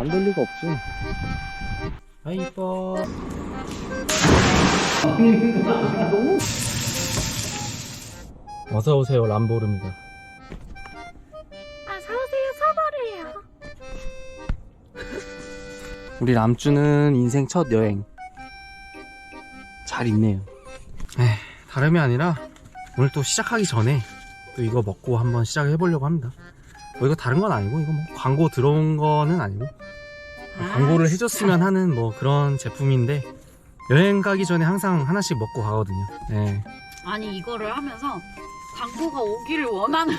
안 될 리가 없지. 아 이뻐. 어서 오세요 람보르입니다. 아 사오세요 사발이에요 우리 람주는 인생 첫 여행 잘 있네요. 에 다름이 아니라 오늘 또 시작하기 전에 또 이거 먹고 한번 시작을 해보려고 합니다. 뭐 이거 다른 건 아니고 이거 뭐 광고 들어온 거는 아니고 광고를 해줬으면 하는 뭐 그런 제품인데 여행 가기 전에 항상 하나씩 먹고 가거든요. 네. 아니 이거를 하면서 광고가 오기를 원하는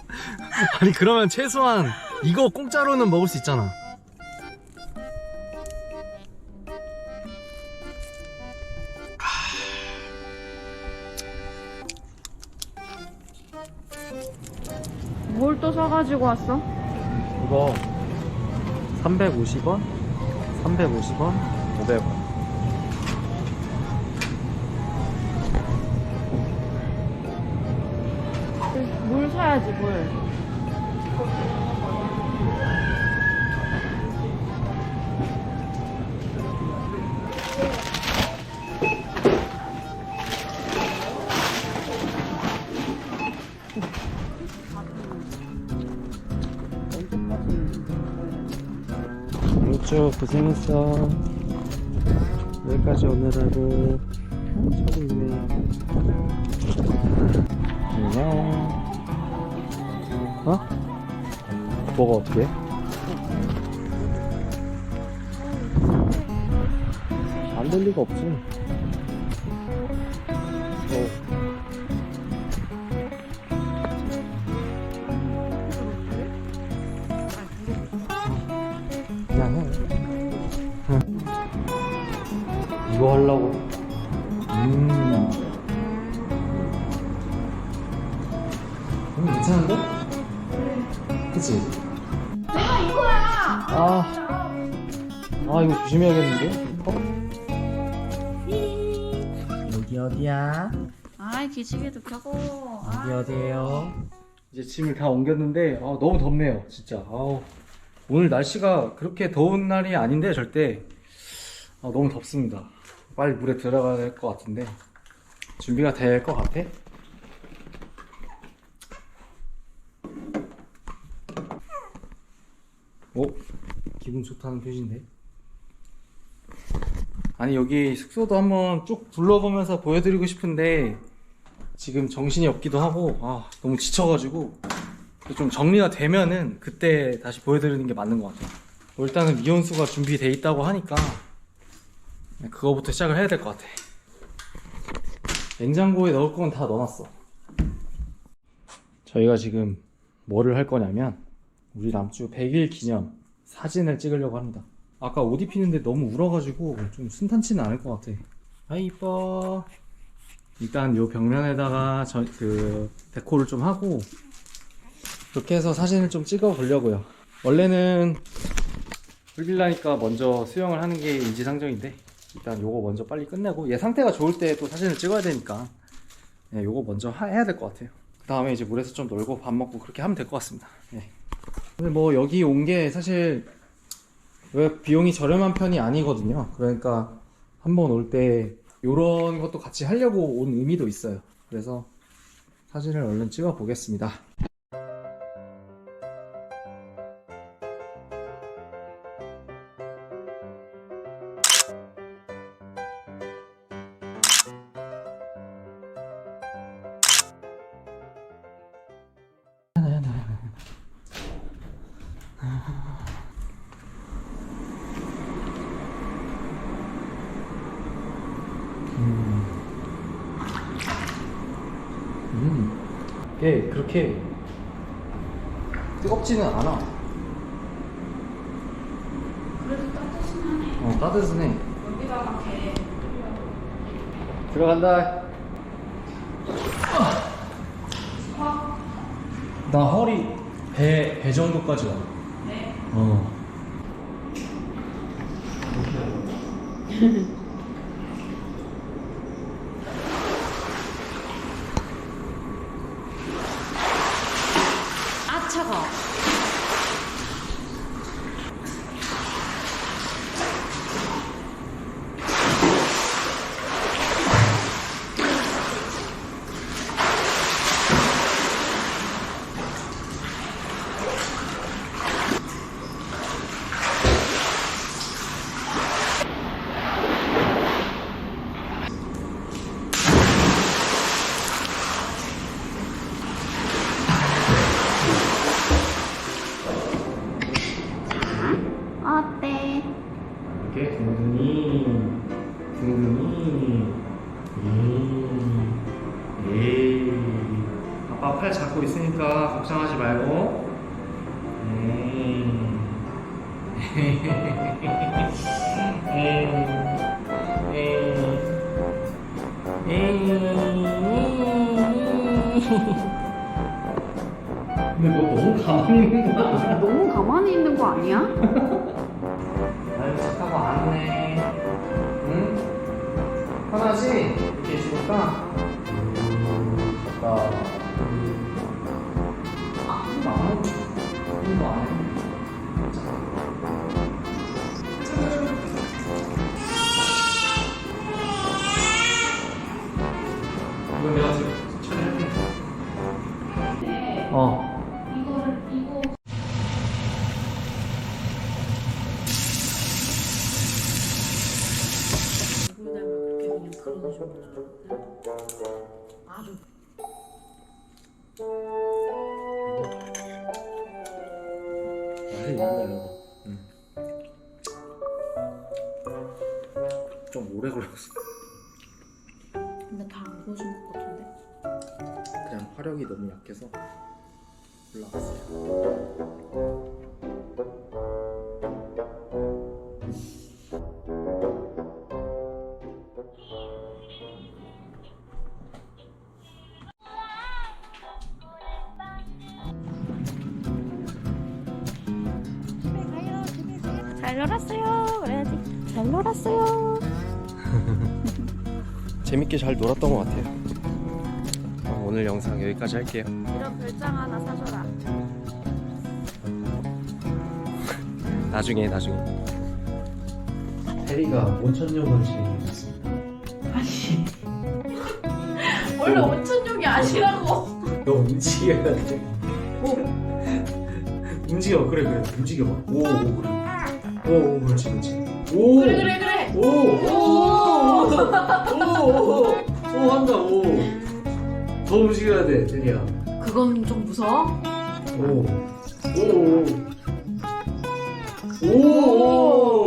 아니 그러면 최소한 이거 공짜로는 먹을 수 있잖아. 가지고 왔어? 이거 350원, 350원, 500원. 물 사야지 물 그렇죠 고생했어. 여기까지 오느라고 차고 있네. 안녕. 어? 뭐가 어떻게? 안될 리가 없지. 어. 이거 하려고. 음. 음, 괜찮은데? 그치? 내가 이거야! 아. 아, 이거 조심해야겠는데? 어? 여기 어디야? 아이 기지개도 켜고 여기 어디에요? 이제 짐을 다 옮겼는데, 아, 너무 덥네요, 진짜. 아우. 오늘 날씨가 그렇게 더운 날이 아닌데, 절대. 아, 너무 덥습니다. 빨리 물에 들어가야 될 것 같은데. 준비가 될 것 같아? 오, 기분 좋다는 표시인데. 아니, 여기 숙소도 한번 쭉 둘러보면서 보여드리고 싶은데, 지금 정신이 없기도 하고, 아, 너무 지쳐가지고, 좀 정리가 되면은 그때 다시 보여드리는 게 맞는 것 같아요. 뭐 일단은 미온수가 준비돼 있다고 하니까, 그거부터 시작을 해야 될 것 같아. 냉장고에 넣을 건 다 넣어놨어. 저희가 지금 뭐를 할 거냐면, 우리 남주 100일 기념 사진을 찍으려고 합니다. 아까 옷 입히는데 너무 울어가지고 좀 순탄치는 않을 것 같아. 아 이뻐. 일단 요 벽면에다가 저, 그 데코를 좀 하고 그렇게 해서 사진을 좀 찍어 보려고요. 원래는 불빌라니까 먼저 수영을 하는 게 인지상정인데 일단 요거 먼저 빨리 끝내고 얘 상태가 좋을 때 또 사진을 찍어야 되니까 예, 요거 먼저 하- 해야 될 것 같아요. 그 다음에 이제 물에서 좀 놀고 밥 먹고 그렇게 하면 될 것 같습니다. 예. 근데 뭐 여기 온 게 사실 왜 비용이 저렴한 편이 아니거든요. 그러니까 한번 올때 이런 것도 같이 하려고 온 의미도 있어요. 그래서 사진을 얼른 찍어 보겠습니다. 이게 그렇게 뜨겁지는 않아. 그래도 따뜻하네 어, 따뜻해. 여기다가 게 들어간다. 나 허리 배, 배 정도까지 와. 네. 어. 아 차가 이렇게 둥둥이 둥둥이. 에이 에이 아빠 팔 잡고 있으니까 걱정하지 말고. 에이 근데 너 너무 가만히 있는 거 아니야? 너무 가만히 있는 거 아니야? 하지? 아주 맛이 너무 달라 응. 좀 오래 걸렸어 근데 다 안 구워진 것 같은데. 그냥 화력이 너무 약해서 올라갔어요. 잘 놀았어요. 그래야지. 잘 놀았어요. 재밌게 잘 놀았던 것 같아요. 어, 오늘 영상 여기까지 할게요. 이런 별장 하나 사줘라. 나중에 나중에. 해리가 온천욕을 즐기겠습니다. 원래 온천욕이 아니라고. 너 움직여야 돼. 움직여 그래 그래 움직여봐. 오, 오 그래. 오, 오 그렇지 그렇지. 오. 그래 그래 그래. 오. 오. 오. 오. 오 한다 오. 더 움직여야 돼 해리야. 그건 좀 무서워? 오. 오. 오.